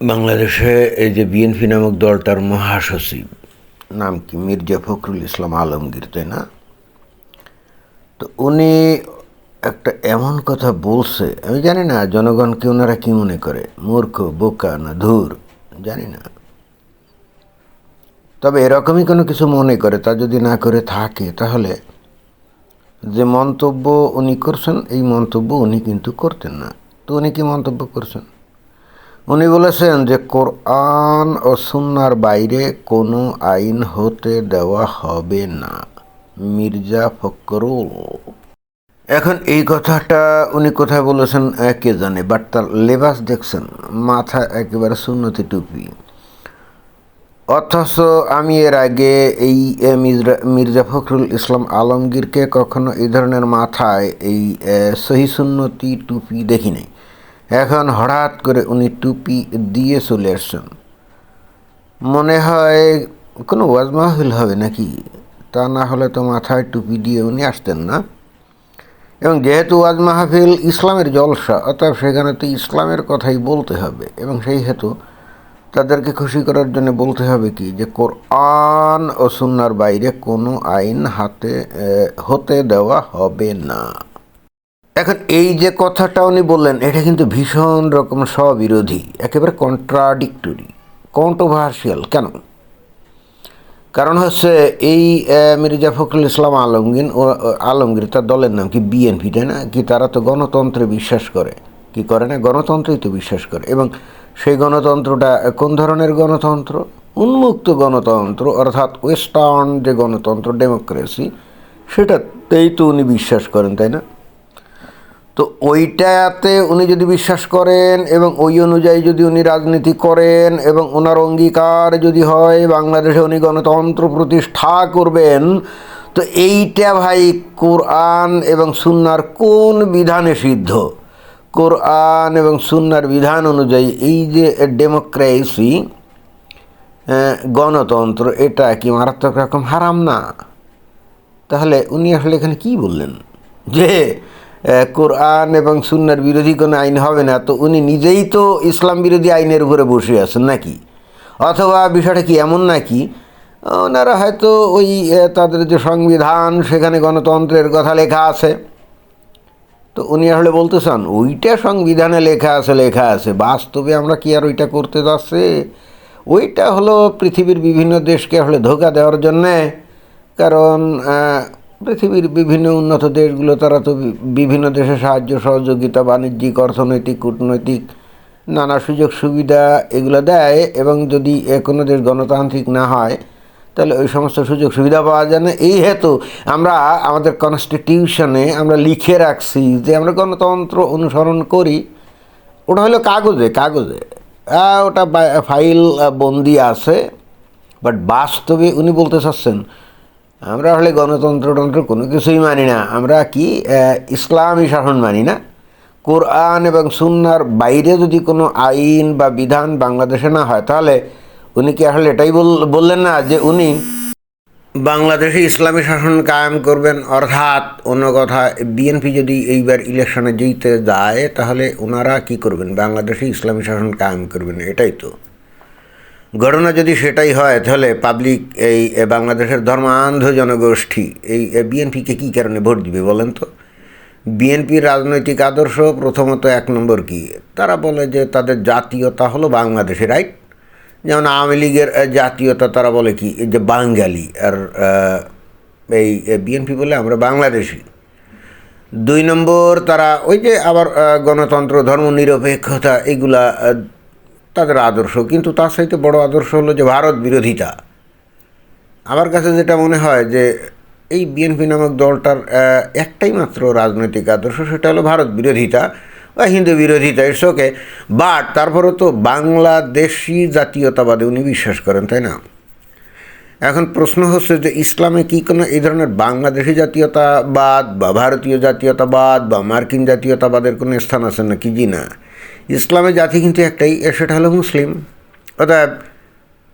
বাংলাদেশে এই যে বিএনপি নামক দলটার মহাসচিব, নাম কি? মির্জা ফখরুল ইসলাম আলমগীর, তাই না? তো উনি একটা এমন কথা বলছে, আমি জানি না জনগণকে ওনারা কি মনে করে, মূর্খ, বোকা না ধুর, জানি না। তবে এরকমই কোনো কিছু মনে করে, তা যদি না করে থাকে, তাহলে যে মন্তব্য উনি করছেন, এই মন্তব্য উনি কিন্তু করতেন না। তো উনি কি মন্তব্য করছেন? উনি বলেছেন যে, কোরআন ও সুন্নার বাইরে কোনো আইন হতে দেওয়া হবে না। মির্জা ফখরুল। এখন এই কথাটা উনি কোথায় বলেছেন কে জানে? বাট তার লেবাস দেখছেন, মাথা একেবারে সুন্নতি টুপি। অথচ আমি এর আগে এই মির্জা ফখরুল ইসলাম আলমগীরকে কখনো এই ধরনের মাথায় এই সহি সুন্নতি টুপি দেখি নাই এখন হঠাৎ করে উনি টুপি দিয়ে চলে আসছেন। মনে হয় কোনো ওয়াজ মাহফিল হবে নাকি? তা না হলে তো মাথায় টুপি দিয়ে উনি আসতেন না। এবং যেহেতু ওয়াজ মাহফিল ইসলামের জলসা অর্থাৎ সেখানে তো ইসলামের কথাই বলতে হবে। এবং সেই হেতু তাদেরকে খুশি করার জন্য বলতে হবে কি, যে কোরআন ও সুন্নার বাইরে কোনো আইন হাতে হতে দেওয়া হবে না। এখন এই যে কথাটা উনি বললেন, এটা কিন্তু ভীষণ রকম স্ববিরোধী, একেবারে কন্ট্রাডিক্টরি কন্ট্রোভার্সিয়াল কেন? কারণ হচ্ছে এই মির্জা ফখরুল ইসলাম আলমগীর, ও আলমগীর, তার দলের নাম কি বিএনপি তাই না? কি তারা তো গণতন্ত্রে বিশ্বাস করে। কি করে না? গণতন্ত্রেই তো বিশ্বাস করে। এবং সেই গণতন্ত্রটা কোন ধরনের গণতন্ত্র? উন্মুক্ত গণতন্ত্র, অর্থাৎ ওয়েস্টার্ন যে গণতন্ত্র ডেমোক্রেসি সেটাতেই তো উনি বিশ্বাস করেন, তাই না? তো ওইটাতে উনি যদি বিশ্বাস করেন এবং ওই অনুযায়ী যদি উনি রাজনীতি করেন এবং ওনার অঙ্গীকার যদি হয়, বাংলাদেশে উনি গণতন্ত্র প্রতিষ্ঠা করবেন, তো এইটা ভাই কোরআন এবং সুন্নার কোন বিধানে সিদ্ধ? কোরআন এবং সুন্নার বিধান অনুযায়ী এই যে ডেমোক্রেসি গণতন্ত্র, এটা কি মারাত্মক রকম হারাম না? তাহলে উনি আসলে এখানে কি বললেন? যে কোরআন এবং সুন্নার বিরোধী কোনো আইন হবে না, তো উনি নিজেই তো ইসলাম বিরোধী আইনের উপরে বসে আছেন নাকি? অথবা বিষয়টা কি এমন নাকি? ওনারা হয়তো ওই তাদের যে সংবিধান, সেখানে গণতন্ত্রের কথা লেখা আছে। তো উনি আসলে বলতে চান, ওইটা সংবিধানে লেখা আছে লেখা আছে, বাস্তবে আমরা কি আর ওইটা করতে যাচ্ছে? ওইটা হলো পৃথিবীর বিভিন্ন দেশকে আসলে ধোকা দেওয়ার জন্যে, কারণ পৃথিবীর বিভিন্ন উন্নত দেশগুলো, তারা তো বিভিন্ন দেশে সাহায্য, সহযোগিতা, বাণিজ্যিক, অর্থনৈতিক, কূটনৈতিক, নানা সুযোগ সুবিধা এগুলো দেয় এবং যদি এ কোনো দেশ গণতান্ত্রিক না হয়, তাহলে ওই সমস্ত সুযোগ সুবিধা পাওয়া যায় না। এই হেতু আমরা আমাদের কনস্টিটিউশনে আমরা লিখে রাখছি যে আমরা গণতন্ত্র অনুসরণ করি। ওটা হলো কাগজে কাগজে। ওটা ফাইল বন্দি আছে বাট বাস্তবে উনি বলতে চাচ্ছেন আমরা হলে গণতন্ত্র টন্ত্র কোনো কিছুই মানি না। আমরা কি ইসলামী শাসন মানি না। কোরআন এবং সুন্নার বাইরে যদি কোনো আইন বা বিধান বাংলাদেশে না হয়, তাহলে উনি কি আসলে এটাই বল- বললেন না যে উনি বাংলাদেশে ইসলামী শাসন কায়েম করবেন? অর্থাৎ অন্য কথা, বিএনপি যদি এইবার ইলেকশনে জিতে যায়, তাহলে ওনারা কি করবেন? বাংলাদেশে ইসলামী শাসন কায়েম করবেন, এটাই তো। ঘটনা যদি সেটাই হয়, তাহলে পাবলিক এই বাংলাদেশের ধর্মান্ধ জনগোষ্ঠী এই বিএনপিকে কী কারণে ভোট দিবে বলেন তো? বিএনপির রাজনৈতিক আদর্শ প্রথমত এক নম্বর কি? তারা বলে যে তাদের জাতীয়তা হলো বাংলাদেশে রাইট যেমন আওয়ামী লীগের জাতীয়তা তারা বলে কি? যে বাঙালি, আর এই বিএনপি বলে আমরা বাংলাদেশি। দুই নম্বর তারা ওই যে আবার গণতন্ত্র, ধর্মনিরপেক্ষতা, এগুলা তাদের আদর্শ, কিন্তু তার সাথে বড় আদর্শ হলো যে ভারত বিরোধিতা। আমার কাছে যেটা মনে হয় যে এই বিএনপি নামক দলটার একটাই মাত্র রাজনৈতিক আদর্শ, সেটা হলো ভারত বিরোধিতা বা হিন্দু বিরোধিতা, ইটস ওকে। বাট তারপরে তো বাংলাদেশি জাতীয়তাবাদে উনি বিশ্বাস করেন, তাই না? এখন প্রশ্ন হচ্ছে যে ইসলামে কি কোনো এই ধরনের বাংলাদেশি জাতীয়তাবাদ বা ভারতীয় জাতীয়তাবাদ বা মার্কিন জাতীয়তাবাদের কোনো স্থান আছে নাকি? জি না। ইসলামের জাতি কিন্তু একটাই সেটা হলো মুসলিম। অতএব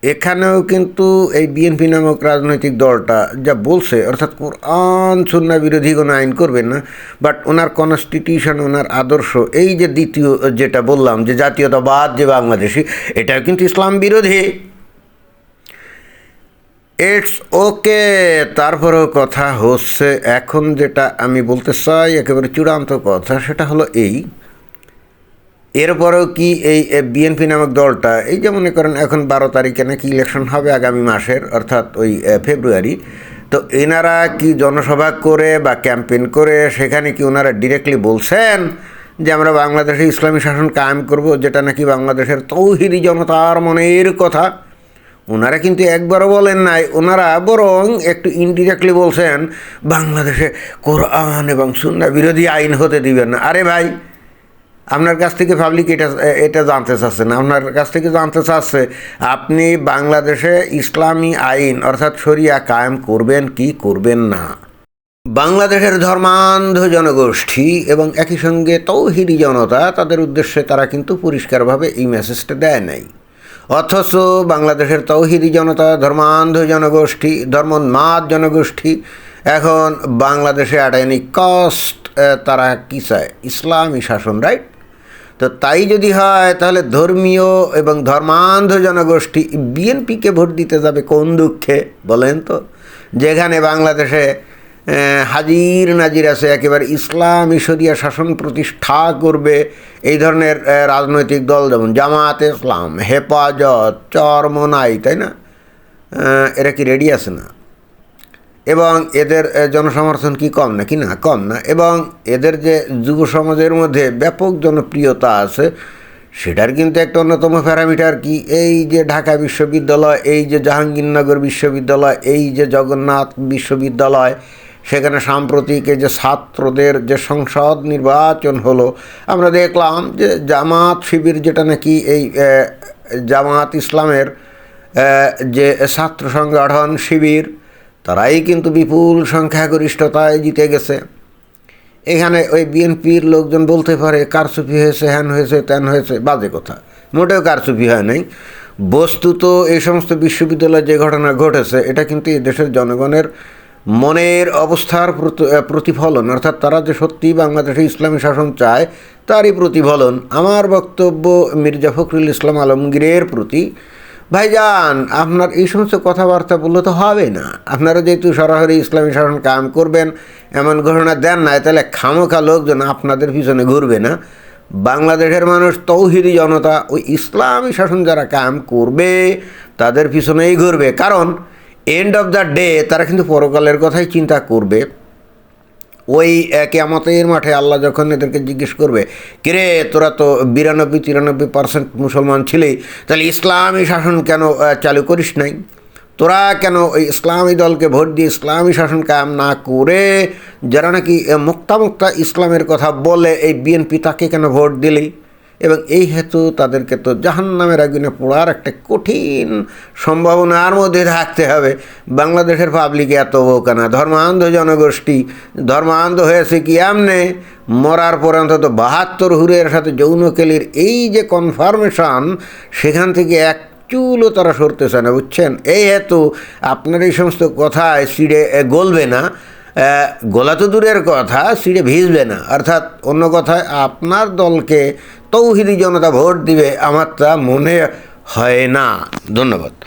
এখানেও কিন্তু এই বিএনপি নামক রাজনৈতিক দলটা যা বলছে, অর্থাৎ কোরআন সুন্না বিরোধী কোনো আইন করবেন না, বাট ওনার কনস্টিটিউশন ওনার আদর্শ, এই যে দ্বিতীয়, যেটা বললাম, যে জাতীয়তাবাদ, যে বাংলাদেশি, এটাও কিন্তু ইসলাম বিরোধী। ইটস ওকে তারপরেও কথা হচ্ছে, এখন যেটা আমি বলতে চাই, একেবারে চূড়ান্ত কথা, সেটা হলো এই এরপরেও কি এই বিএনপি নামক দলটা, এই যে মনে করেন এখন বারো তারিখে নাকি ইলেকশন হবে আগামী মাসের, অর্থাৎ ওই ফেব্রুয়ারি তো এনারা কি জনসভা করে বা ক্যাম্পেন করে সেখানে কি ওনারা ডিরেক্টলি বলছেন যে আমরা বাংলাদেশে ইসলামী শাসন কায়েম করব, যেটা নাকি বাংলাদেশের তৌহিদি জনতার মনের কথা? ওনারা কিন্তু একবারও বলেন নাই, ওনারা বরং একটু ইনডিরেক্টলি বলছেন, বাংলাদেশে কোরআন এবং সুন্না বিরোধী আইন হতে দিবেন না। আরে ভাই আপনার কাছ থেকে পাবলিক এটা এটা জানতে চাচ্ছে না আপনার কাছ থেকে জানতে চাচ্ছে, আপনি বাংলাদেশে ইসলামী আইন অর্থাৎ শরিয়া কায়েম করবেন কি করবেন না? বাংলাদেশের ধর্মান্ধ জনগোষ্ঠী এবং একই সঙ্গে তৌহিদি জনতা, তাদের উদ্দেশ্যে তারা কিন্তু পরিষ্কারভাবে এই মেসেজটা দেয় নাই। অথচ বাংলাদেশের তৌহিদি জনতা, ধর্মান্ধ জনগোষ্ঠী, ধর্মোন্মাদ জনগোষ্ঠী, এখন বাংলাদেশে অ্যাট কস্ট তারা কী চায়? ইসলামী শাসন রাইট তো তাই যদি হয়, তাহলে ধর্মীয় এবং ধর্মান্ধ জনগোষ্ঠী বিএনপিকে ভোট দিতে যাবে কোন দুঃখে? বলেন তো। যেখানে বাংলাদেশে হাজির নাজির আছে, একেবারে ইসলাম শরিয়া শাসন প্রতিষ্ঠা করবে এই ধরনের রাজনৈতিক দল, যেমন জামাত ইসলাম, হেফাজত, চরমনাই, তাই না? এরা কি রেডি আছে না? এবং এদের জনসমর্থন কি কম না কি না? কম না। এবং এদের যে যুব সমাজের মধ্যে ব্যাপক জনপ্রিয়তা আছে, সেটার কিন্তু একটা অন্যতম প্যারামিটার কি? এই যে ঢাকা বিশ্ববিদ্যালয়, এই যে জাহাঙ্গীরনগর বিশ্ববিদ্যালয়, এই যে জগন্নাথ বিশ্ববিদ্যালয়, সেখানে সাম্প্রতিক যে ছাত্রদের যে সংসদ নির্বাচন হলো, আমরা দেখলাম যে জামাত শিবির যেটা নাকি এই জামাত ইসলামের যে ছাত্র সংগঠন শিবির তারাই কিন্তু বিপুল সংখ্যাগরিষ্ঠতায় জিতে গেছে। এখানে ওই বিএনপির লোকজন বলতে পারে, কারচুপি হয়েছে, হ্যান হয়েছে, ত্যান হয়েছে, বাজে কথা। মোটেও কারচুপি হয় নাই। বস্তুত এই সমস্ত বিশ্ববিদ্যালয়ে যে ঘটনা ঘটেছে, এটা কিন্তু দেশের জনগণের মনের অবস্থার প্রতিফলন। অর্থাৎ তারা যে সত্যি বাংলাদেশে ইসলামী শাসন চায়, তারই প্রতিফলন। আমার বক্তব্য মির্জা ফখরুল ইসলাম আলমগীরের প্রতি। ভাইজান, আপনার এই সমস্ত কথাবার্তা বললে তো হবে না। আপনারা যেহেতু সরাসরি ইসলামী শাসন কায়েম করবেন, এমন ঘোষণা দেন না তাহলে খামোখা লোকজন আপনাদের পিছনে ঘুরবে না। বাংলাদেশের মানুষ তৌহিদি জনতা ওই ইসলামী শাসন যারা কায়েম করবে, তাদের পিছনেই ঘুরবে। কারণ এন্ড অফ দ্য ডে তারা কিন্তু পরকালের কথাই চিন্তা করবে। ওই কেয়ামতের মাঠে আল্লাহ যখন এদেরকে জিজ্ঞেস করবে কিরে তোরা তো বিরানব্বই তিরানব্বই পার্সেন্ট মুসলমান ছিলি তাহলে ইসলামী শাসন কেন চালু করিস নাই? তোরা কেন ওই ইসলামী দলকে ভোট দিয়ে ইসলামী শাসন কায়াম না করে যারা নাকি আহ, মুক্তা মুক্তা ইসলামের কথা বলে এই বিএনপি তাকে কেন ভোট দিলি? এবং এই হেতু তাদেরকে তো জাহান্নামের আগুনে পড়ার একটা কঠিন সম্ভাবনার মধ্যে থাকতে হবে। বাংলাদেশের পাবলিক এত বোকা না, ধর্মান্ধ জনগোষ্ঠী, ধর্মান্ধ হয়েছে কি আমনে, মরার পর অন্তত বাহাত্তর হুরের সাথে যৌনকেলির এই যে কনফার্মেশন সেখান থেকে এক চুলও তারা সরতেছে না, বুঝছেন? এই হেতু আপনার এই সমস্ত কথায় সিঁড়ে গলবে না। গোলা তো দূরের কথা, সিঁড়ে ভিজবে না। অর্থাৎ অন্য কথায়, আপনার দলকে তৌহিদি জনতা ভোট দিবে আমার তা মনে হয় না। ধন্যবাদ।